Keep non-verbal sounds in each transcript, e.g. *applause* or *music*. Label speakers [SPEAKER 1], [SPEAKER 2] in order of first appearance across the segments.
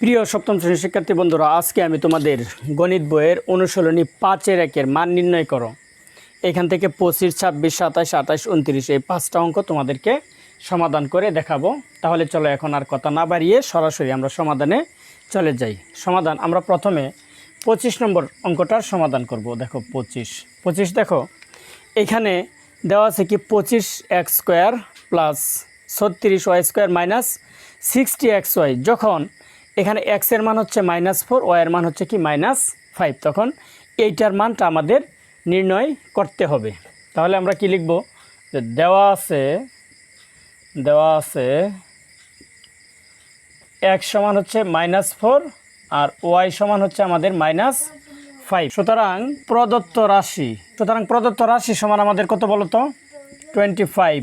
[SPEAKER 1] প্রিয় সপ্তম শ্রেণির শিক্ষার্থী বন্ধুরা, আজকে আমি তোমাদের গণিত বইয়ের অনুশীলনী পাঁচের একের মান নির্ণয় করো। এখান থেকে পঁচিশ, ছাব্বিশ সাতাশ আঠাশ উনত্রিশ এই পাঁচটা অঙ্ক তোমাদেরকে সমাধান করে দেখাবো। তাহলে চলো এখন আর কথা না বাড়িয়ে সরাসরি আমরা সমাধানে চলে যাই। সমাধান, আমরা প্রথমে পঁচিশ নম্বর অঙ্কটার সমাধান করব। দেখো পঁচিশ পঁচিশ দেখো, এখানে দেওয়া আছে কি পঁচিশ এক্স স্কোয়ার প্লাস ছত্রিশ Y square minus sixty X Y. যখন এখানে এক্সের মান হচ্ছে মাইনাস ফোর ওয়াইয়ের মান হচ্ছে কি? Minus five. তখন এইটার মানটা আমাদের নির্ণয় করতে হবে। তাহলে আমরা কি লিখব? যে দেওয়া আছে দেওয়া আছে এক্স সমান হচ্ছে মাইনাস ফোর আর ওয়াই সমান হচ্ছে আমাদের মাইনাস ফাইভ। সুতরাং প্রদত্ত রাশি, সুতরাং প্রদত্ত রাশি সমান আমাদের কত বলতো? Twenty five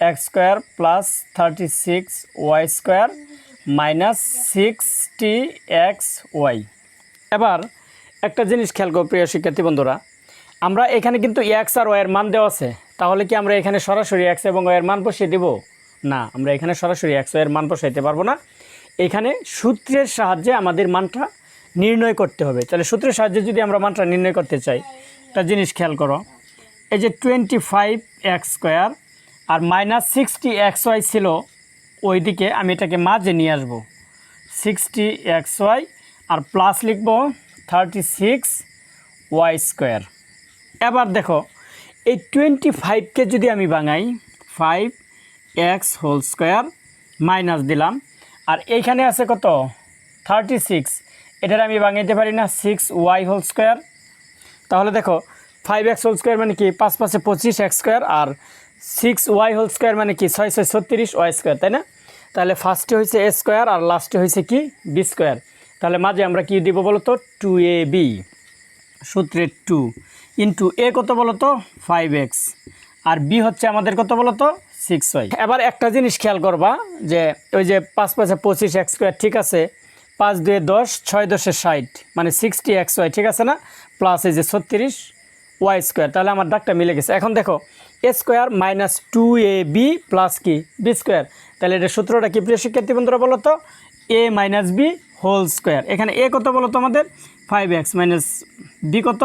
[SPEAKER 1] X square plus thirty six Y square minus sixty X Y. এবার একটা জিনিস খেয়াল করো, প্রিয় শিক্ষার্থী বন্ধুরা। আমরা এখানে কিন্তু এক্স আর ওয়ের মান দেওয়া আছে। তাহলে কি আমরা এখানে সরাসরি এক্স এবং ওয়ের মান বসিয়ে দিব? না, আমরা এখানে সরাসরি এক্স ওয়ের মান বসাইতে পারব না। এখানে সূত্রের সাহায্যে আমাদের মানটা নির্ণয় করতে হবে। তাহলে সূত্রের সাহায্যে যদি আমরা মানটা নির্ণয় করতে চাই, একটা জিনিস খেয়াল করো। এই যে টোয়েন্টি ফাইভ এক্স স্কোয়ার আর মাইনাস সিক্সটি এক্স ওয়াই ছিল ওইদিকে আমি এটাকে মাঝে নিয়ে আসব। সিক্সটি এক্স ওয়াই আর প্লাস লিখব থার্টি সিক্স ওয়াই স্কোয়ার এবার দেখো, এই টোয়েন্টি ফাইভকে যদি আমি বাঙাই five X whole square minus দিলাম, আর এইখানে আছে কত? থার্টি সিক্স এটার আমি বাঙাইতে পারি না সিক্স ওয়াই হোল স্কোয়ার তাহলে দেখো ফাইভ এক্স হোল স্কোয়ার মানে কি? পাঁচ পাঁচে পঁচিশ এক্স স্কোয়ার আর সিক্স ওয়াই হোল স্কোয়ার মানে কি? ছয় ছয় ছত্রিশ ওয়াই স্কোয়ার তাই না? তাহলে ফার্স্টে হয়েছে এ স্কোয়ার আর লাস্টে হয়েছে কি বি স্কোয়ার তাহলে মাঝে আমরা কি দিব বলো তো টু এ বি সূত্রের টু ইন্টু এ কত বলো তো ফাইভ এক্স আর বি হচ্ছে আমাদের কত বলো তো সিক্স ওয়াই এবার একটা জিনিস খেয়াল করবা যে ওই যে পাঁচ পাঁচে পঁচিশ এক্স স্কোয়ার ঠিক আছে, পাঁচ দুয়ে দশ, ছয় দশে ষাট মানে সিক্সটি এক্স ওয়াই ঠিক আছে না? প্লাস এই যে ছত্রিশ ওয়াই স্কোয়ার তাহলে আমার ডাকটা মিলে গেছে। এখন দেখো A square minus two A B plus কি বি স্কোয়ার তাহলে এটা সূত্রটা কি, প্রিয় শিক্ষার্থী বন্ধুরা বলো তো? A minus B whole square এখানে এ কত বলো তো আমাদের ফাইভ এক্স মাইনাস বি কত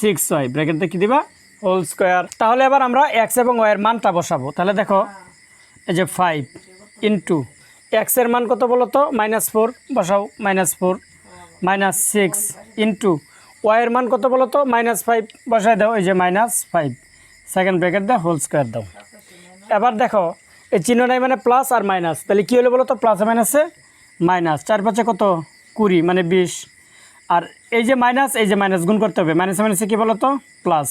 [SPEAKER 1] সিক্স ওয়াই ব্র্যাকেট দেখি দিবা? হোল স্কোয়ার তাহলে এবার আমরা এক্স এবং ওয়ের মানটা বসাবো। তাহলে দেখো, এই যে ফাইভ ইন্টু এক্সের মান কত বলো তো? মাইনাস ফোর বসাও minus four minus six into ওয়াইয়ের মান কত বলো তো? মাইনাস ফাইভ বসাই দাও, এই যে মাইনাস ফাইভ সেকেন্ড ব্র্যাকেট দাও হোল স্কোয়ার দাও। এবার দেখো, এই চিহ্ন নাই মানে প্লাস আর মাইনাস তাহলে কী হলো বলো তো? প্লাস মাইনাসে মাইনাস চার পাঁচে কত? কুড়ি মানে বিশ। আর এই যে মাইনাস এই যে মাইনাস গুণ করতে হবে। মাইনাসে মাইনাসে কী বলো তো? প্লাস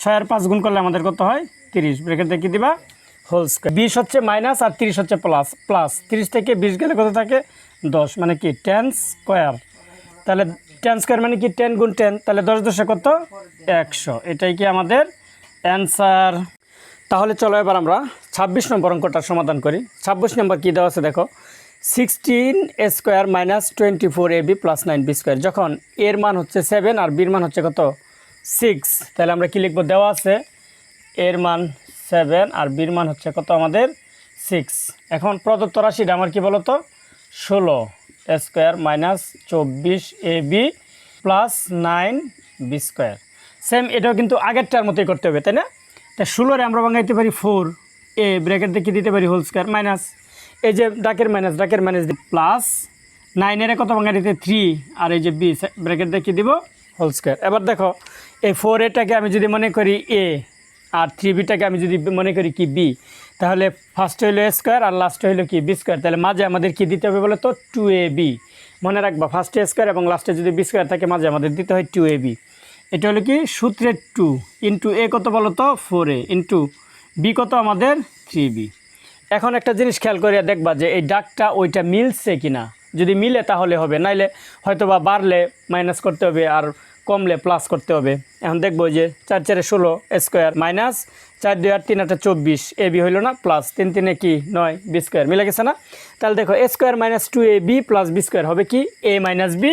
[SPEAKER 1] ছয় আর পাঁচ গুণ করলে আমাদের কত হয়? তিরিশ। ব্রেকেট দিয়ে কী দিবা? হোল স্কোয়ার বিশ হচ্ছে মাইনাস আর তিরিশ হচ্ছে প্লাস প্লাস তিরিশ থেকে বিশ গেলে কত থাকে? দশ। মানে কি? টেন স্কোয়ার তাহলে টেন স্কোয়ার মানে কি? টেন গুণ টেন তাহলে দশ দশে কত? একশো। এটাই কি আমাদের অ্যান্সার তাহলে চলো এবার আমরা ছাব্বিশ নম্বর অঙ্কটার সমাধান করি। ছাব্বিশ নম্বর কী দেওয়া আছে দেখো? Sixteen square minus twenty four A B plus nine B square যখন এর মান হচ্ছে সেভেন আর বির মান হচ্ছে কত? সিক্স তাহলে আমরা কী লিখব? দেওয়া আছে এর মান সেভেন আর বির মান হচ্ছে কত আমাদের? সিক্স এখন প্রদত্ত রাশিটা আমার কি বলো তো ষোলো স্কোয়ার মাইনাস চব্বিশ A B plus nine B square same এটাও কিন্তু আগেরটার মতোই করতে হবে, তাই না? তা ষোলোরে আমরা বাঙাইতে পারি ফোর এ ব্র্যাকেট দেখে দিতে পারি? হোল স্কোয়ার মাইনাস এই যে ডাকের মাইনাস ডাকের মাইনাস প্লাস নাইনের কত বাঙাই দিতে? থ্রি আর এই যে বি ব্র্যাকেট দেখে দিব? হোল স্কোয়ার এবার দেখো, এই ফোর এটাকে আমি যদি মনে করি এ আর থ্রি বিটাকে আমি যদি মনে করি কি বি তাহলে ফার্স্ট হইল এ স্কোয়ার আর লাস্ট হইল কি বি স্কোয়ার তাহলে মাঝে আমাদের কি দিতে হবে বলো তো টু এ বি মনে রাখবা ফার্স্টে স্কোয়ার এবং লাস্টে যদি বি স্কোয়ার থাকে, মাঝে আমাদের দিতে হয় টু এ বি এটা হলো কি? সূত্রের টু ইন্টু এ কত বলো তো? ফোর এ ইন্টু বি কত আমাদের? Three B. এখন একটা জিনিস খেয়াল করিয়া দেখবা যে এই ডাকটা ওইটা মিলছে কিনা। যদি মিলে তাহলে হবে, নাইলে হয়তো বা বাড়লে মাইনাস করতে হবে আর কমলে প্লাস করতে হবে। এখন দেখব যে চার চারে ষোলো স্কোয়ার মাইনাস চার দুই আট তিন আটটা চব্বিশ, এ বি হইল না? প্লাস তিন তিনে কি? নয়, বি স্কোয়ার। মিলে গেছে না? তাহলে দেখো, A square minus two A B plus B square হবে কি? A minus B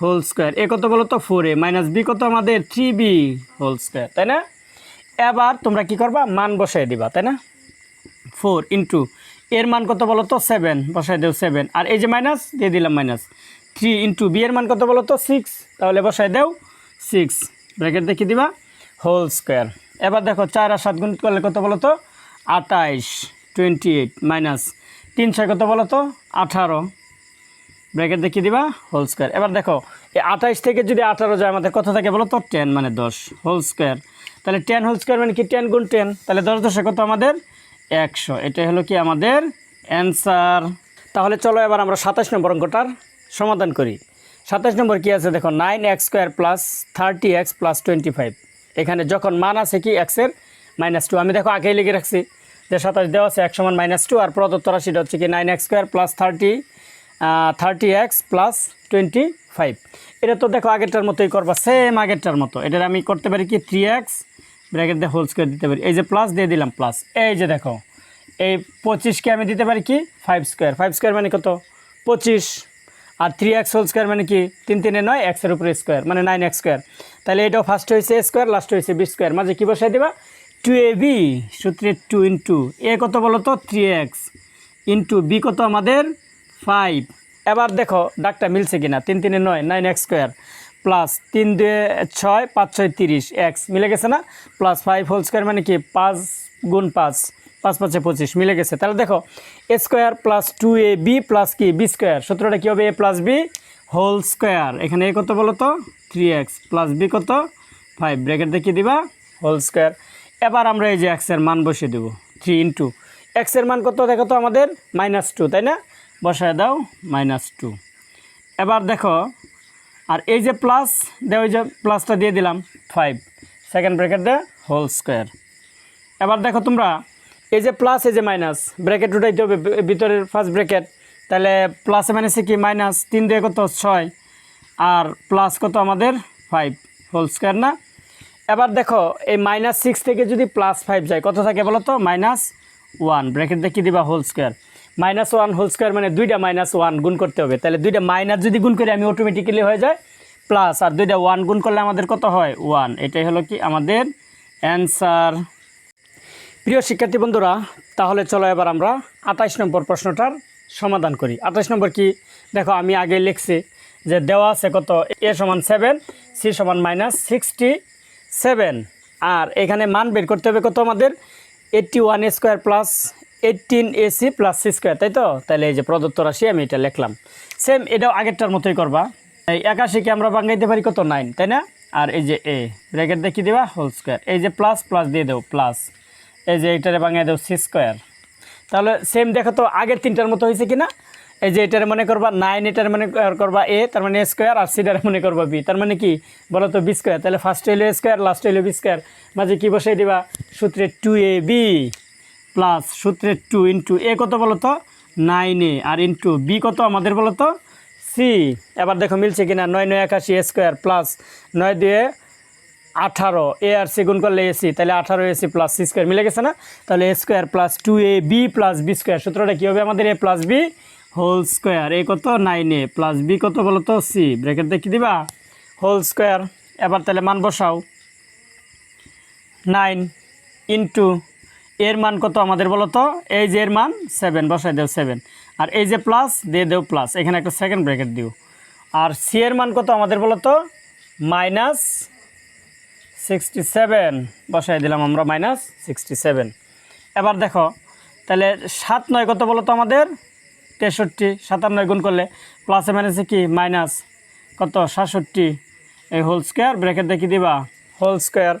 [SPEAKER 1] whole square. A কত বলো তো? ফোর এ মাইনাস বি কত আমাদের? থ্রি বি হোল স্কোয়ার, তাই না? এবার তোমরা কি করবা? মান বসাই দিবা, তাই না? ফোর ইন্টু এর মান কত বলো তো? সেভেন বসাই দেও সেভেন আর এই যে মাইনাস দিয়ে দিলাম মাইনাস থ্রি ইন্টু বি এর মান কত বলো তো? সিক্স তাহলে বসাই দেও সিক্স ব্র্যাকেট দেখি দিবা। Whole square. এবার দেখো, চার আর সাত গুণ করলে কত বলো তো? আটাইশ টোয়েন্টি এইট মাইনাস তিন ছয় কত বলো তো? আঠারো। ব্র্যাকেট দেখিয়ে দিবা হোল স্কোয়ার এবার দেখো, এই আঠাইশ থেকে যদি আঠারো যায়, আমাদের কত থাকে বলো তো? টেন মানে দশ হোল স্কোয়ার তাহলে টেন হোল স্কোয়ার মানে কি? টেন গুণ টেন তাহলে দশ দশে কত আমাদের? একশো। এটাই হলো কি আমাদের অ্যান্সার তাহলে চলো এবার আমরা সাতাশ নম্বর অঙ্কটার সমাধান করি। সাতাশ নম্বর কি আছে? দেখো nine X square plus thirty X plus twenty five এখানে যখন মান আছে কি? এক্সের মাইনাস টু আমি দেখো আগেই লিখে রাখছি যে সাতাশ দেওয়া আছে, এক সমান মাইনাস টু আর প্রদত্ত রাশিটা হচ্ছে কি? Nine X square plus thirty thirty X plus twenty five. এটা তো দেখো আগেরটার মতোই করবা সেম আগেরটার মতো। এটার আমি করতে পারি কি থ্রি এক্স, ব্র্যাকেট দিয়ে হোল স্কোয়ার দিতে পারি। এই যে প্লাস দিয়ে দিলাম প্লাস এই যে দেখো, এই পঁচিশকে আমি দিতে পারি কি? ফাইভ স্কোয়ার ফাইভ স্কোয়ার মানে কত? পঁচিশ। আর থ্রি এক্স হোল স্কোয়ার মানে কি? তিন তিনে নয় এক্সের উপরে স্কোয়ার মানে নাইন এক্স স্কোয়ার তাহলে এটাও ফার্স্ট হয়েছে স্কোয়ার লাস্ট হয়েছে বি স্কোয়ার মাঝে কী বসাই দেবা? টু এ বি সূত্রে টু ইন্টু এ কত বলো তো থ্রি এক্স ইন্টু বি কত আমাদের? ফাইভ এবার দেখো ডাকটা মিলছে কিনা? তিন, তিনে নয় নাইন এক্স স্কোয়ার প্লাস তিন, দুয়ে ছয়, পাঁচ, ছয়, তিরিশ এক্স মিলে গেছে না? প্লাস ফাইভ হোল স্কোয়ার মানে কি? পাঁচ গুণ পাঁচ পাঁচ, পাঁচে পঁচিশ। মিলে গেছে। তাহলে দেখো A square plus two A B plus কি? বি স্কোয়ার সূত্রটা কী হবে? A plus B whole square এখানে এ কত বলো তো? থ্রি এক্স প্লাস বি কত? ফাইভ ব্র্যাকেট দেখিয়ে দিবা। হোল স্কোয়ার এবার আমরা এই যে এক্সের মান বসিয়ে দেবো। থ্রি ইন্টু এক্সের মান কত? দেখো তো আমাদের মাইনাস টু তাই না? বসায় দাও মাইনাস টু এবার দেখো, আর এই যে প্লাস দে ওই যে প্লাসটা দিয়ে দিলাম ফাইভ সেকেন্ড ব্র্যাকেট দে হোল স্কোয়ার এবার দেখো তোমরা, এই যে প্লাস এই যে মাইনাস ব্র্যাকেট উঠাইতে হবে ভিতরের ফার্স্ট ব্র্যাকেট তাহলে প্লাসে মাইনাসে কি মাইনাস তিন দিয়ে কত? ছয়. আর প্লাস কত আমাদের? ফাইভ হোল স্কোয়ার না? এবার দেখো, এই মাইনাস সিক্স থেকে যদি প্লাস ফাইভ যায়, কত থাকে বলো তো মাইনাস ওয়ান ব্র্যাকেট দেখিয়ে দিবা? Whole square minus one whole square মানে দুইটা মাইনাস ওয়ান গুণ করতে হবে। তাহলে দুইটা মাইনাস যদি গুণ করি আমি অটোমেটিক্যালি হয়ে যায় প্লাস আর দুইটা ওয়ান গুণ করলে আমাদের কত হয়? ওয়ান। এটাই হলো কি আমাদের অ্যান্সার প্রিয় শিক্ষার্থী বন্ধুরা, তাহলে চলো এবার আমরা আঠাইশ নম্বর প্রশ্নটার সমাধান করি। আঠাইশ নম্বর কি? দেখো, আমি আগে লিখছি যে দেওয়া আছে কত? এ সমান সেভেন সি সমান মাইনাস সিক্সটি সেভেন আর এখানে মান বের করতে হবে কত আমাদের? Eighty one square plus eighteen AC plus C square তাই তো? তাহলে এই যে প্রদত্ত রাশি আমি এটা লিখলাম। সেম এটাও আগেরটার মতোই করবা। এই একাশিকে আমরা বাঙাইতে পারি কত? নাইন তাই না? আর এই যে এ ব্র্যাকেট দেখিয়ে দেবা? হোল স্কোয়ার এই যে প্লাস প্লাস দিয়ে দেবো প্লাস এই যে এটারে বাঙাই দেবো সি স্কোয়ার তাহলে সেম দেখো তো, আগের তিনটার মতো হয়েছে কি না এই যে এটার মনে করবা নাইন এটার মনে করবা এ তার মানে স্কোয়ার আর সিটার মনে করবা বি তার মানে কি? বলো তো বি স্কোয়ার তাহলে ফার্স্ট হইল স্কোয়ার লাস্ট হইল বি স্কোয়ার মাঝে কি বসাই দিবা? সূত্রে টু এ বি প্লাস সূত্রে টু ইন্টু এ কত বলো তো নাইন এ। আর ইন্টু বি কত আমাদের বলো তো সি। এবার দেখো মিলছে কিনা? নয় নয় একাশি স্কোয়ার প্লাস নয় দিয়ে আঠারো। এ আর সি গুণ করলে এসি তাহলে আঠারো এসি প্লাস সি স্কোয়ার মিলে গেছে না? তাহলে A square plus two A B plus B square. সূত্রটা কী হবে আমাদের? A plus B whole square. A কত? Nine A. প্লাস বি কত বলো তো সি। ব্র্যাকেট দেখি দিবা? Whole square. এবার তাহলে মান বসাও। নাইন ইন্টু এর মান কত আমাদের বলো তো? এই যে এর মান সেভেন বসাই দেও সেভেন আর এই যে প্লাস দিয়ে দেও প্লাস এখানে একটা সেকেন্ড ব্র্যাকেট দিও। আর সি এর মান কত আমাদের বলো তো? মাইনাস সিক্সটি সেভেন বসাই দিলাম আমরা মাইনাস সিক্সটি সেভেন এবার দেখো, তাহলে সাত নয় কত বলো তো আমাদের? তেষট্টি। সাতান্নয় গুণ করলে প্লাসে মাইনাসে কি? মাইনাস কত? সাতষট্টি। এই হোল স্কোয়ার ব্র্যাকেট দেখি দিবা? হোল স্কোয়ার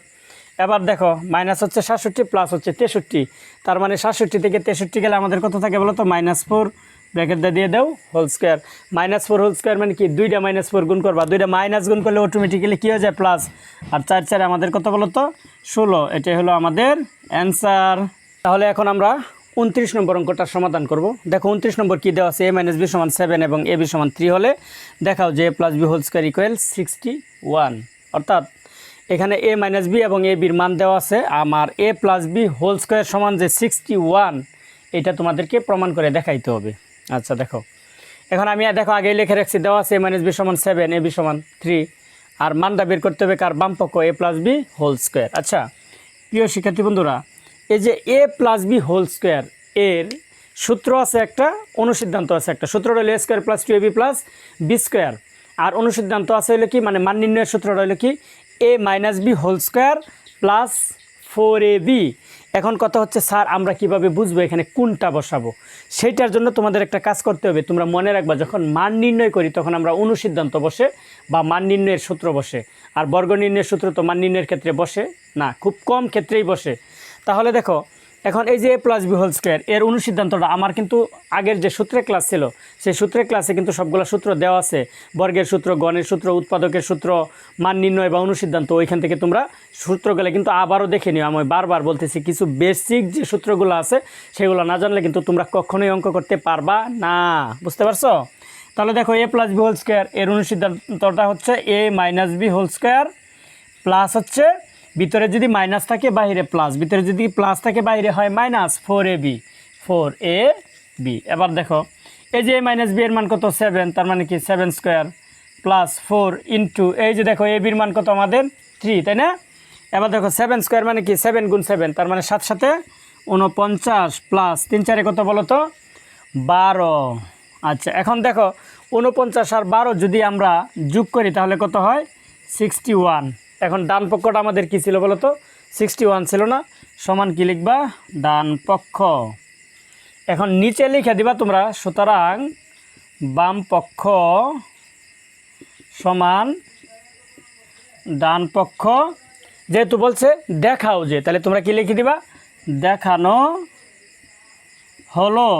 [SPEAKER 1] এবার দেখো মাইনাস হচ্ছে সাতষট্টি প্লাস হচ্ছে তেষট্টি। তার মানে সাতষট্টি থেকে তেষট্টি গেলে আমাদের কত থাকে বলো তো? মাইনাস ফোর ব্র্যাকেট দিয়ে দাও whole square minus four whole square মানে কি? দুইটা মাইনাস ফোর গুণ করবা। দুইটা মাইনাস গুণ করলে অটোমেটিক্যালি কী হয়ে যায়? প্লাস আর চার চারে আমাদের কত বলো তো? ষোলো। এটাই হলো আমাদের অ্যান্সার তাহলে এখন আমরা উনত্রিশ নম্বর অঙ্কটার সমাধান করব। দেখো, উনত্রিশ নম্বর কী দেওয়া আছে? এ মাইনাস বি সমান সেভেন এবং এ বি সমান থ্রি হলে দেখাও যে A plus B whole square equal sixty one অর্থাৎ এখানে এ মাইনাস বি এবং এ বির মান দেওয়া আছে। আমার A plus B whole square সমান যে সিক্সটি ওয়ান এটা তোমাদেরকে প্রমাণ করে দেখাইতে হবে। আচ্ছা দেখো। এখন আমি, দেখো আগে লিখে রাখছি, দেওয়া আছে এ মাইনাস বি সমান সেভেন এ বি সমান থ্রি আর মানটা বের করতে হবে কার? বাম পক্ষ A plus B whole square আচ্ছা প্রিয় শিক্ষার্থী বন্ধুরা, এই যে A plus B whole square এর সূত্র আছে একটা, অনুসিদ্ধান্ত আছে একটা। সূত্রটা হলো A square plus two A B plus B square আর অনুসিদ্ধান্ত আছে হলো কি? মানে মান নির্ণয়ের সূত্রটা হলো কি? A minus B whole square plus four A B. এখন কথা হচ্ছে, স্যার, আমরা কীভাবে বুঝব এখানে কোনটা বসাবো? সেইটার জন্য তোমাদের একটা কাজ করতে হবে। তোমরা মনে রাখবা, যখন মান নির্ণয় করি, তখন আমরা অনুসিদ্ধান্ত বসে বা মান নির্ণয়ের সূত্র বসে। আর বর্গ নির্ণয়ের সূত্র তো মান নির্ণয়ের ক্ষেত্রে বসে না, খুব কম ক্ষেত্রেই বসে। তাহলে দেখো এখন এই যে A plus B whole square এর অনুসিদ্ধান্তটা, আমার কিন্তু আগের যে সূত্রের ক্লাস ছিল, সেই সূত্রের ক্লাসে কিন্তু সবগুলো সূত্র দেওয়া আছে। বর্গের সূত্র, গণের সূত্র, উৎপাদকের সূত্র, মান নির্ণয় বা অনুসিদ্ধান্ত, ওইখান থেকে তোমরা সূত্রগুলো কিন্তু আবারও দেখে নিও। আমি বারবার বলতেছি, কিছু বেসিক যে সূত্রগুলো আছে, সেগুলো না জানলে কিন্তু তোমরা কখনোই অঙ্ক করতে পারবা না। বুঝতে পারছ? তাহলে দেখো A plus B whole square এর অনুসিদ্ধান্তটা হচ্ছে A minus B whole square plus হচ্ছে ভিতরে যদি মাইনাস থাকে বাইরে প্লাস ভিতরে যদি প্লাস থাকে বাইরে হয় minus four A B four A B এবার দেখো, এই যে মাইনাস বি এর মান কত? সেভেন তার মানে কি? Seven square plus four into এই যে দেখো এ বির মান কত আমাদের? থ্রি তাই না? এবার দেখো সেভেন স্কোয়ার মানে কি? সেভেন গুণ সেভেন তার মানে সাত সাথে উনপঞ্চাশ প্লাস তিন চারে কত বলো তো? বারো। আচ্ছা এখন দেখো উনপঞ্চাশ আর বারো যদি আমরা যোগ করি, তাহলে কত হয়? সিক্সটি ওয়ান এখন ডান পক্ষটা আমাদের কি ছিল বলো তো সিক্সটি ওয়ান ছিল না। সমান কি লিখবা? ডান পক্ষ। এখন নিচে লিখে দিবা তোমরা, সুতরাং বাম পক্ষ সমান ডান পক্ষ। যেহেতু বলছে দেখাও যে, তাহলে তোমরা কি লিখে দিবা? দেখানো হলো।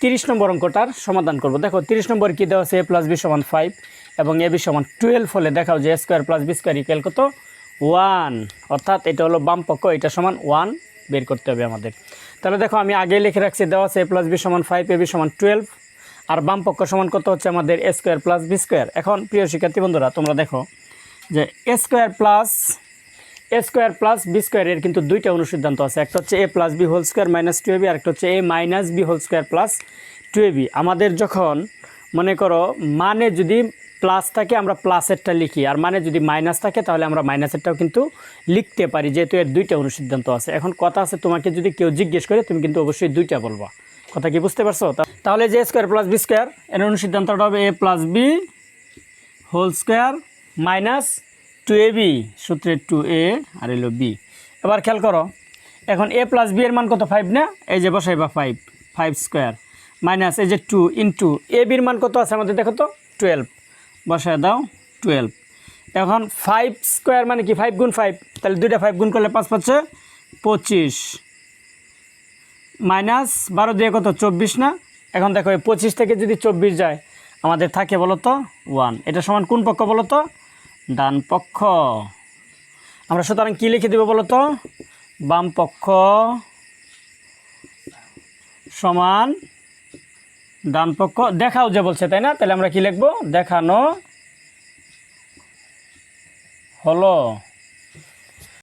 [SPEAKER 1] তিরিশ নম্বর অঙ্কটার সমাধান করব। দেখো, তিরিশ নম্বর কী দেওয়া আছে? এ প্লাস বি সমান ফাইভ এবং এ বি সমান টুয়েলভ হলে দেখাও যে square plus B square equal কত? ওয়ান অর্থাৎ এটা হলো বাম পক্ষ, এটা সমান ওয়ান বের করতে হবে আমাদের। তাহলে দেখো আমি আগে লিখে রাখছি, দেওয়া আছে এ প্লাস বি সমান ফাইভ এ বি সমান টুয়েলভ আর বাম পক্ষ সমান কত হচ্ছে আমাদের A square plus B square এখন প্রিয় শিক্ষার্থী বন্ধুরা, তোমরা দেখো যে A square plus A square plus B স্কোয়ারের কিন্তু দুইটা অনুসিদ্ধান্ত আছে। একটা হচ্ছে A plus B whole square minus two AB আর একটা হচ্ছে A minus B whole square plus two AB আমাদের যখন মনে করো মানে যদি প্লাস থাকে আমরা প্লাসেরটা লিখি। আর মানে যদি মাইনাস থাকে তাহলে আমরা মাইনাসেরটাও কিন্তু লিখতে পারি, যেহেতু এর দুইটা অনুসিদ্ধান্ত আছে। এখন কথা আছে তোমাকে যদি কেউ জিজ্ঞেস করে, তুমি কিন্তু অবশ্যই দুইটা বলবা। কথা কি বুঝতে পারছ? তাহলে যে স্কোয়ার প্লাস বি স্কোয়ার এর অনুসিদ্ধান্তটা হবে A plus B whole square minus two A B সূত্রে টু এ আর এলো বি এবার খেয়াল করো, এখন এ প্লাস বি এর মান কত? ফাইভ না? এই যে বসাই বা ফাইভ ফাইভ স্কোয়ার মাইনাস এই যে টু ইন্টু এ বির মান কত আছে আমাদের দেখো তো? টুয়েলভ বসায় দাও টুয়েলভ এখন ফাইভ স্কোয়ার মানে কি? ফাইভ গুণ ফাইভ তাহলে দুইটা ফাইভ গুণ করলে পাঁচ পাচ্ছে পঁচিশ। মাইনাস বারো দিয়ে কত? চব্বিশ না? এখন দেখো, এই পঁচিশ থেকে যদি চব্বিশ যায়, আমাদের থাকে বলো তো ওয়ান এটা সমান কোন পক্ষ বলো তো ডান পক্ষ। আমরা সুতরাং কী লিখে দেবো বলো তো বাম পক্ষ সমান ডান পক্ষ, দেখাও যে বলছে, তাই না? তাহলে আমরা কি লিখব? দেখানো হলো।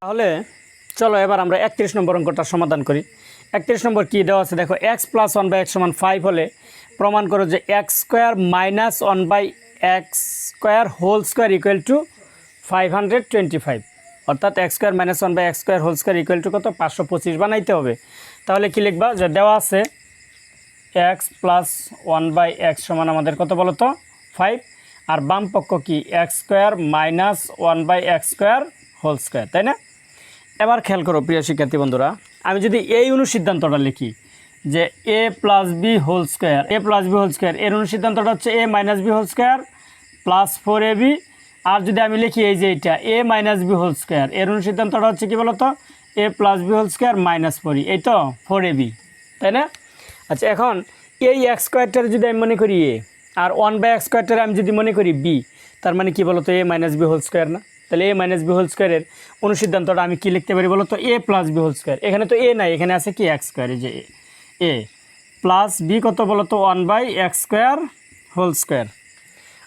[SPEAKER 1] তাহলে চলো এবার আমরা একত্রিশ নম্বর অঙ্কটা সমাধান করি। একত্রিশ নম্বর কী দেওয়া আছে? দেখো X plus one by X সমান ফাইভ হলে প্রমাণ করো যে X square minus one by X square whole square equal to five hundred twenty five অর্থাৎ X square minus one by X square whole square equal to কত? পাঁচশো পঁচিশ বানাইতে হবে। তাহলে কী লিখবা? যে দেওয়া আছে X plus one by X সমান আমাদের কত বলো তো? ফাইভ। আর বাম পক্ষ কি? X square minus one by X square whole square, তাই না? এবার খেয়াল করো প্রিয় শিক্ষার্থী বন্ধুরা, আমি যদি এই অনুসিদ্ধান্তটা লিখি যে A plus B whole square, A plus B whole square, এর অনুসিদ্ধান্তটা হচ্ছে A minus B whole square plus four A B. আর যদি আমি লিখি এই যে এটা, A minus B whole square, এর অনুসিদ্ধান্তটা হচ্ছে কি বলতো A plus B whole square minus four এই তো ফোর এ বি, তাই না? আচ্ছা এখন এই এক্স স্কোয়ারটার যদি আমি মনে করি এ, আর ওয়ান বাই এক্স স্কোয়ারটার আমি যদি মনে করি বি তার মানে কি বলতো A minus B whole square না? তাহলে এ মাইনাস বি হোল স্কোয়ারের অনুসিদ্ধান্তটা আমি কি লিখতে পারি বলো তো A plus B whole square এখানে তো এ নাই, এখানে আছে কি এক্স স্কোয়ার এই যে এ এ প্লাস বি কত বলো তো one by X square whole square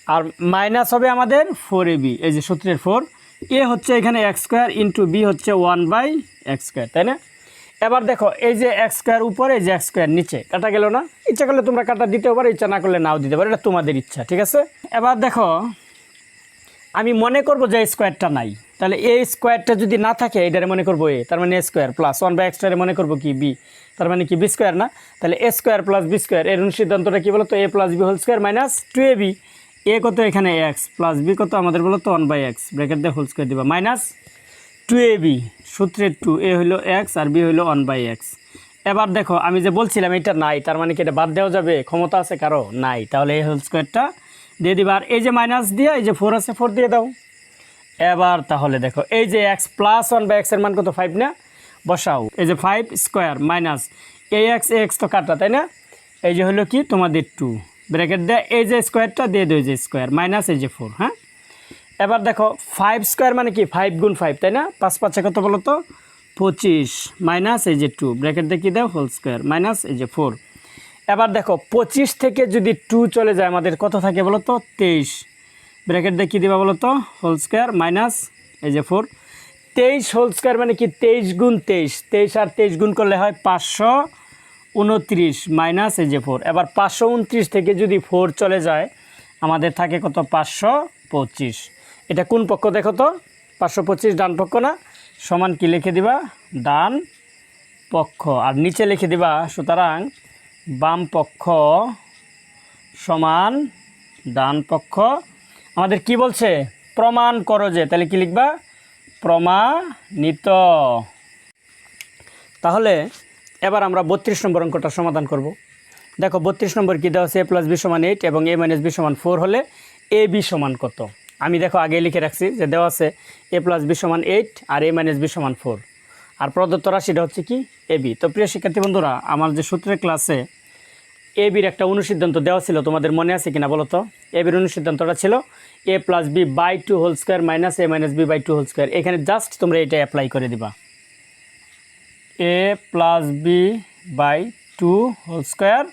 [SPEAKER 1] R minus হবে আমাদের ফোর এ বি এই যে সূত্রের ফোর এ হচ্ছে এখানে এক্স স্কোয়ার ইন্টু বি হচ্ছে ওয়ান বাই এক্স স্কোয়ার তাই না? এবার দেখো, এই যে এক্স স্কোয়ার উপরে, এই যে এক্স স্কোয়ার নিচে, কাটা গেল না? ইচ্ছা করলে তোমরা কাটা দিতেও পারো, ইচ্ছা না করলে নাও দিতে পারো, এটা তোমাদের ইচ্ছা, ঠিক আছে? এবার দেখো, আমি মনে করব যে এই স্কোয়ারটা নাই। তাহলে এ স্কোয়ারটা যদি না থাকে এটারে মনে করব এ, তার মানে A square plus one by এক্সটারে মনে করব কি বি তার মানে কি বি স্কোয়ার না? তাহলে A square plus B square এর সিদ্ধান্তটা কী বলতো? A plus B whole square minus two A B A কত এখানে এক্স প্লাস বি কত আমাদের বলো তো ওয়ান বাই এক্স ব্র্যাকেট দিয়ে হোল স্কোয়ার দিবা মাইনাস টু এ বি সূত্রের টু এ হইল এক্স আর বি হইল ওয়ান বাই এক্স এবার দেখো, আমি যে বলছিলাম এটা নাই, তার মানে কি এটা বাদ দেওয়া যাবে? ক্ষমতা আছে কারও? নাই। তাহলে এই হোল স্কোয়ারটা দিয়ে দিবা। আর এই যে মাইনাস দিয়ে, এই যে ফোর আছে ফোর দিয়ে দাও। এবার তাহলে দেখো, এই যে এক্স প্লাস ওয়ান বাই এক্সের মান কত? ফাইভ না? বসাও। এই যে five square minus A X X তো কাটা, তাই না? এই যে হলো কি? তোমাদের টু ব্র্যাকেট দেয়, এই যে স্কোয়ারটা দিয়ে দেয় যে স্কোয়ার মাইনাস এই যে ফোর হ্যাঁ? এবার দেখো ফাইভ স্কোয়ার মানে কি? ফাইভ গুণ ফাইভ তাই না? পাঁচ পাঁচে কত বলো তো? পঁচিশ মাইনাস এই যে টু ব্র্যাকেট দিয়ে কী দাও? হোল স্কোয়ার মাইনাস এই যে ফোর এবার দেখো, পঁচিশ থেকে যদি টু চলে যায়, আমাদের কত থাকে বলো তো? তেইশ। ব্র্যাকেট দিয়ে কী দেবা বলো তো? হোল স্কোয়ার মাইনাস এই যে ফোর তেইশ হোল স্কোয়ার মানে কি? তেইশ গুণ তেইশ। তেইশ আর তেইশ গুণ করলে হয় পাঁচশো উনত্রিশ মাইনাস এই যে ফোর এবার পাঁচশো উনত্রিশ থেকে যদি ফোর চলে যায়, আমাদের থাকে কত? পাঁচশো পঁচিশ। এটা কোন পক্ষ দেখো তো? পাঁচশো পঁচিশ ডান পক্ষ না? সমান কি লিখে দিবা? ডান পক্ষ। আর নিচে লিখে দিবা, সুতরাং বাম পক্ষ সমান ডান পক্ষ। আমাদের কি বলছে? প্রমাণ করো যে। তাহলে কি লিখবা? প্রমাণিত। তাহলে এবার আমরা বত্রিশ নম্বর অঙ্কটা সমাধান করব। দেখো, বত্রিশ নম্বর কী দেওয়া আছে? এ প্লাস বি সমান এইট এবং এ মাইনাস বি সমান ফোর হলে এ বি সমান কত? আমি দেখো আগে লিখে রাখছি যে দেওয়া আছে এ প্লাস বি সমান এইট আর এ মাইনাস বি সমান ফোর আর প্রদত্ত রাশিটা হচ্ছে কি? এ বি তো প্রিয় শিক্ষার্থী বন্ধুরা, আমার যে সূত্রের ক্লাসে এ বির একটা অনুসিদ্ধান্ত দেওয়া ছিল, তোমাদের মনে আছে কিনা বলো তো? এ বির অনুসিদ্ধান্তটা ছিল A plus B by two whole square minus A minus B by two whole square এখানে জাস্ট তোমরা এটা অ্যাপ্লাই করে দিবা। A plus B by two whole square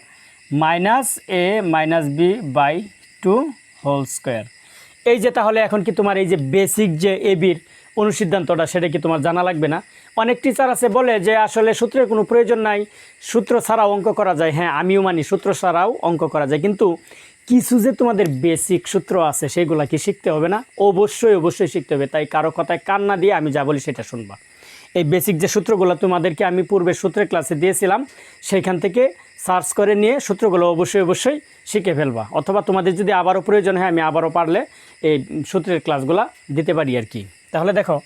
[SPEAKER 1] minus A minus B by two whole square এই যে তাহলে এখন কি তোমার এই যে বেসিক যে এবির অনুসিদ্ধান্তটা, সেটা কি তোমার জানা লাগবে না? অনেক টিচার আছে বলে যে আসলে সূত্রের কোনো প্রয়োজন নাই, সূত্র ছাড়াও অঙ্ক করা যায়। হ্যাঁ আমিও মানি সূত্র ছাড়াও অঙ্ক করা যায়। কিন্তু কিছু যে তোমাদের বেসিক সূত্র আছে, সেগুলা কি শিখতে হবে না? অবশ্যই অবশ্যই শিখতে হবে। তাই কারও কথায় কান না দিয়ে আমি যা বলি সেটা শুনবা। এই বেসিক যে সূত্রগুলো তোমাদেরকে আমি পূর্বে সূত্রের ক্লাসে দিয়েছিলাম সেইখান থেকে সার্চ করে নিয়ে সূত্রগুলো অবশ্যই অবশ্যই শিখে ফেলবা। অথবা তোমাদের যদি আবারও প্রয়োজন হয়, আমি আবারও পারলে এই সূত্রের ক্লাসগুলো দিতে পারি আর কি। তাহলে দেখো,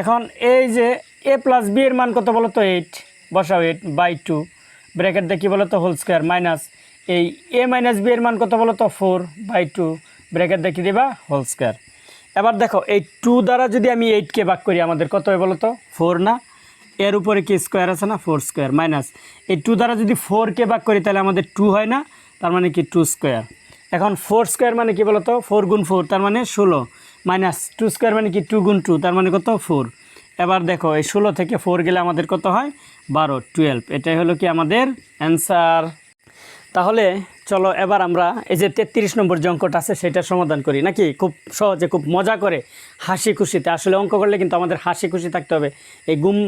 [SPEAKER 1] এখন এই যে এ প্লাস বি এর মান কত বলো তো এইট বসাও এইট বাই টু ব্র্যাকেট দিয়ে কী বলো তো হোল স্কোয়ার মাইনাস এই এ মাইনাস বি এর মান কত বলো তো ফোর বাই টু ব্র্যাকেট কী দিবা? হোল স্কোয়ার এবার দেখো, এই টু দ্বারা যদি আমি এইটকে ভাগ করি, আমাদের কত হয় বলো তো ফোর না? এর উপরে কি স্কোয়ার আছে না? ফোর স্কোয়ার মাইনাস এই টু দ্বারা যদি ফোরকে ভাগ করি, তাহলে আমাদের টু হয় না, তার মানে কি টু স্কোয়ার এখন ফোর স্কোয়ার মানে কি বলতো? ফোর গুণ ফোর তার মানে ষোলো। মাইনাস টু স্কোয়ার মানে কি টু গুণ টু তার মানে কত? ফোর এবার দেখো, এই ষোলো থেকে ফোর গেলে আমাদের কত হয়? বারো টুয়েলভ এটাই হলো কি আমাদের অ্যান্সার তাহলে চলো এবার আমরা এই যে তেত্রিশ নম্বর যে অঙ্কটা আছে সেটা সমাধান করি। নাকি? খুব সহজে, খুব মজা করে, হাসি খুশিতে। আসলে অঙ্ক করলে কিন্তু আমাদের হাসি খুশি থাকতে হবে। এই গুম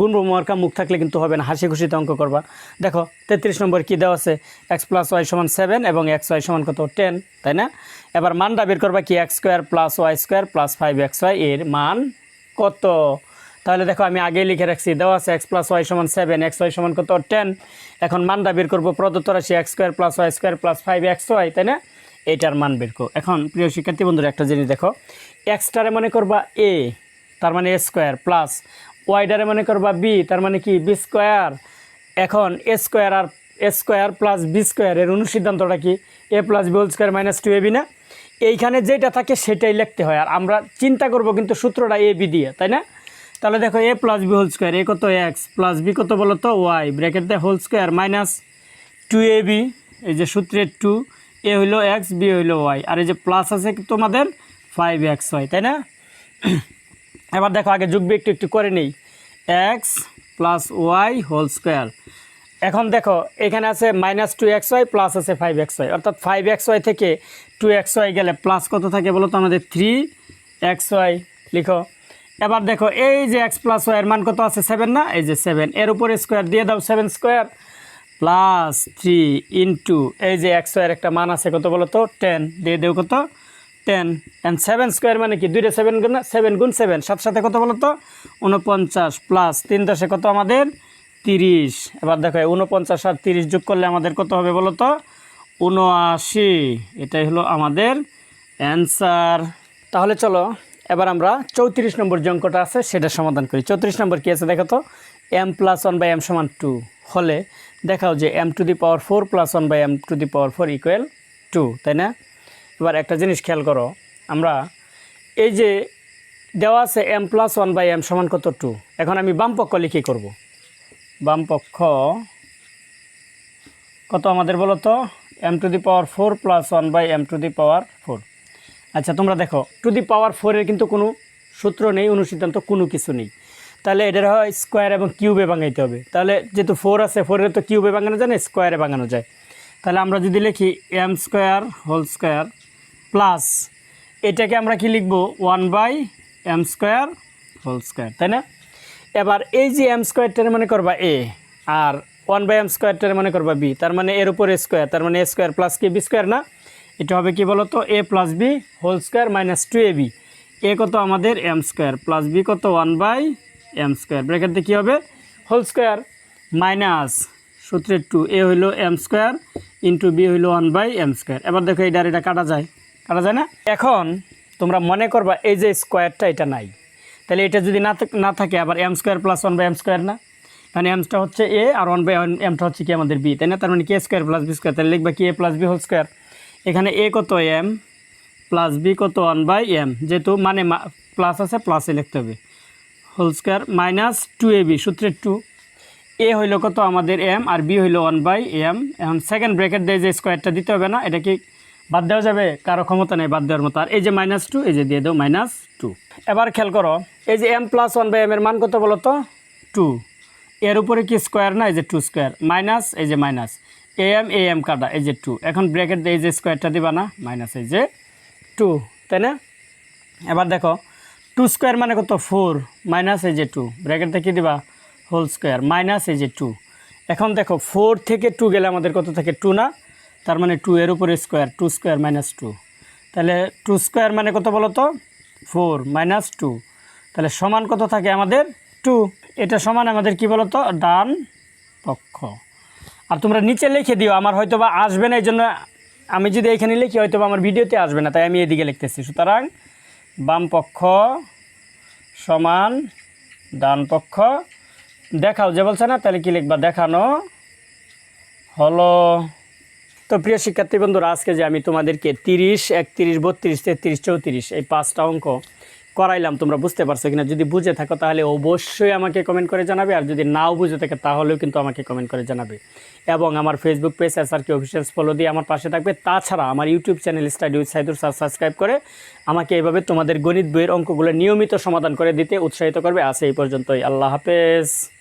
[SPEAKER 1] গুণ মার্কা মুখ থাকলে কিন্তু হবে না, হাসি খুশিতে অঙ্ক করবা। দেখো, তেত্রিশ নম্বর কী দেওয়া আছে? এক্স প্লাস ওয়াই সমান সেভেন এবং এক্স ওয়াই সমান কত? টেন তাই না? এবার মানটা বের করবা কি? X square plus Y square plus five X Y এর মান কত? তাহলে দেখো আমি আগেই লিখে রাখছি, দেওয়া আছে এক্স প্লাস ওয়াই সমান সেভেন এক্স ওয়াই সমান কত? টেন এখন মানটা বের করব, প্রদত্ত রাশি X square plus Y square plus five X Y তাই না? এইটার মান বের করো। এখন প্রিয় শিক্ষার্থী বন্ধুরা, একটা জিনিস দেখো এক্সটারে মনে করবা এ তার মানে এ স্কোয়ার প্লাস ওয়াইডারে মনে করবা বি তার মানে কি? বি স্কোয়ার এখন এ square R A square plus B square এর অনুসিদ্ধান্তটা কি? A plus B whole square minus two A B না? এইখানে যেটা থাকে সেটাই লিখতে হয়। আর আমরা চিন্তা করব কিন্তু সূত্রটা এ বি দিয়ে, তাই না? তাহলে দেখো A plus B whole square A কত এক্স প্লাস বি কত বলো তো? ওয়াই ব্র্যাকেট দেয় whole square minus two A B এই যে সূত্রের টু এ হইল এক্স বি হইল ওয়াই আর এই যে প্লাস আছে তোমাদের? ফাইভ এক্স ওয়াই তাই না? *clears throat* এবার দেখো, আগে যুগবে একটু একটু করে নেই। X plus Y whole square এখন দেখো, এখানে আছে minus two X Y plus আছে ফাইভ এক্স ওয়াই অর্থাৎ ফাইভ এক্স ওয়াই থেকে টু এক্স ওয়াই গেলে প্লাস কত থাকে বলো তো আমাদের? থ্রি এক্স ওয়াই লিখো। এবার দেখো, এই যে এক্স প্লাস ওয়াইয়ের মান কত আছে? সেভেন না? এই যে সেভেন এর উপরে স্কোয়ার দিয়ে দাও seven square plus three into এই যে এক্স ওয়াইয়ের একটা মান আছে কত বলো তো টেন দিয়ে দেও কত? টেন অ্যান্ড সেভেন স্কোয়ার মানে কি? দুইটা সেভেন গুণ সেভেন গুণ সেভেন সাথে সাথে কত বলো তো উনপঞ্চাশ প্লাস তিন দশে কত আমাদের? তিরিশ। এবার দেখো উনপঞ্চাশ আর তিরিশ যোগ করলে আমাদের কত হবে বলো তো উনআশি এটাই হলো আমাদের অ্যান্সার তাহলে চলো এবার আমরা চৌত্রিশ নম্বর যে অঙ্কটা আছে, সেটা সমাধান করি। চৌত্রিশ নম্বর কী আছে দেখো তো? M plus one by M সমান টু হলে দেখাও যে M to the power four plus one by M to the power four equal to তাই না? এবার একটা জিনিস খেয়াল করো, আমরা এই যে দেওয়া আছে M plus one by M সমান কত টু এখন আমি বাম পক্ষ লিখে করব। বাম পক্ষ কত আমাদের বলো তো? M to the power four plus one by M to the power four আচ্ছা তোমরা দেখো টু দি পাওয়ার ফোরের কিন্তু কোনো সূত্র নেই অনুসিদ্ধান্ত কোনো কিছু নেই। তাহলে এটার হয় স্কোয়ার এবং কিউবে ভাঙাইতে হবে। তাহলে যেহেতু ফোর আছে ফোরের তো কিউবে ভাঙানো যায় না স্কোয়ারে ভাঙানো যায়। তাহলে আমরা যদি লিখি M square whole square plus এটাকে আমরা কি লিখব? One by M square whole square তাই না? এবার এই যে এম স্কোয়ারটার মনে করবা এ আর ওয়ান বাই এম স্কোয়ারটার মনে করবা বি তার মানে এর উপরে স্কোয়ার তার মানে এ স্কোয়ার প্লাস কি বি স্কোয়ার না? এটা হবে কি বলো তো A plus B whole square minus two A B A কত আমাদের? এম স্কোয়ার প্লাস বি কত? ওয়ান বাই এম স্কোয়ার ব্র্যাকেটে কী হবে? হোল স্কোয়ার মাইনাস সূত্রের টু এ হইল এম স্কোয়ার ইন্টু বি হইল ওয়ান বাই এম স্কোয়ার এবার দেখো এই ডারিটা কাটা যায়। কাটা যায় না? এখন তোমরা মনে করবা এই যে স্কোয়ারটা এটা নাই। তাহলে এটা যদি না না থাকে, আবার M square plus one by M square না? মানে এমসটা হচ্ছে এ আর ওয়ান বাই এমটা হচ্ছে কি আমাদের বি তাই না? তার মানে কে স্কোয়ার প্লাস বি স্কোয়ার তাহলে লিখবা কি A plus B whole square এখানে এ কত এম প্লাস বি কত ওয়ান বাই এম যেহেতু মানে প্লাস আছে প্লাসে লিখতে হবে। Whole square minus two A B সূত্রের টু এ হইল কত আমাদের এম আর বি হইল ওয়ান বাই এম এখন সেকেন্ড ব্র্যাকেট দিয়ে যে স্কোয়ারটা দিতে হবে না, এটা কি বাদ দেওয়া যাবে? কারও ক্ষমতা নেই বাদ দেওয়ার মতো। আর এই যে মাইনাস টু এই যে দিয়ে দাও মাইনাস টু এবার খেয়াল করো, এই যে M plus one by M এর মান কত বলো তো? টু এর উপরে কি স্কোয়ার না? এই যে টু স্কোয়ার মাইনাস এই যে minus A M A M কাটা, এই যে টু এখন ব্র্যাকেট দিয়ে এই যে স্কোয়ারটা দিবা না মাইনাস এই যে টু তাই না? এবার দেখো টু স্কোয়ার মানে কত? ফোর মাইনাস এই যে টু ব্র্যাকেটটা কি দিবা? হোল স্কোয়ার মাইনাস এই যে টু এখন দেখো ফোর থেকে টু গেলে আমাদের কত থাকে? টু না? তার মানে টু এর উপরে square two square minus two তাহলে টু স্কোয়ার মানে কত বলো তো ফোর মাইনাস টু তাহলে সমান কত থাকে আমাদের? টু এটা সমান আমাদের কি বলো তো ডান পক্ষ। আর তোমরা নিচে লিখে দিও, আমার হয়তো বা আসবে না এই জন্য আমি যদি এখানে লিখি হয়তো আমার ভিডিওতে আসবে না, তাই আমি এদিকে লিখতেছি। সুতরাং বাম পক্ষ সমান ডান পক্ষ। দেখাও যে বলছে না, তাহলে কি লিখবা? দেখানো হলো। তো প্রিয় শিক্ষার্থী বন্ধুরা, আজকে যে আমি তোমাদেরকে তিরিশ, একত্রিশ, বত্রিশ, তেত্রিশ, চৌত্রিশ, এই পাঁচটা অঙ্ক করাইলাম, তোমরা বুঝতে পারছ কিনা? যদি বুঝে থাকো তাহলে অবশ্যই আমাকে কমেন্ট করে জানাবে, আর যদি নাও বুঝে থাকে তাহলেও কিন্তু আমাকে কমেন্ট করে জানাবে। এবং আমার ফেসবুক পেজ এস আর কি অফিসিয়ালস ফলো দিয়ে আমার পাশে থাকবে। তাছাড়া আমার YouTube channel study with Saidur sir subscribe করে আমাকে এইভাবে তোমাদের গণিত বইয়ের অঙ্কগুলো নিয়মিত সমাধান করে দিতে উৎসাহিত করবে। আছে এই পর্যন্তই। আল্লাহ হাফেজ।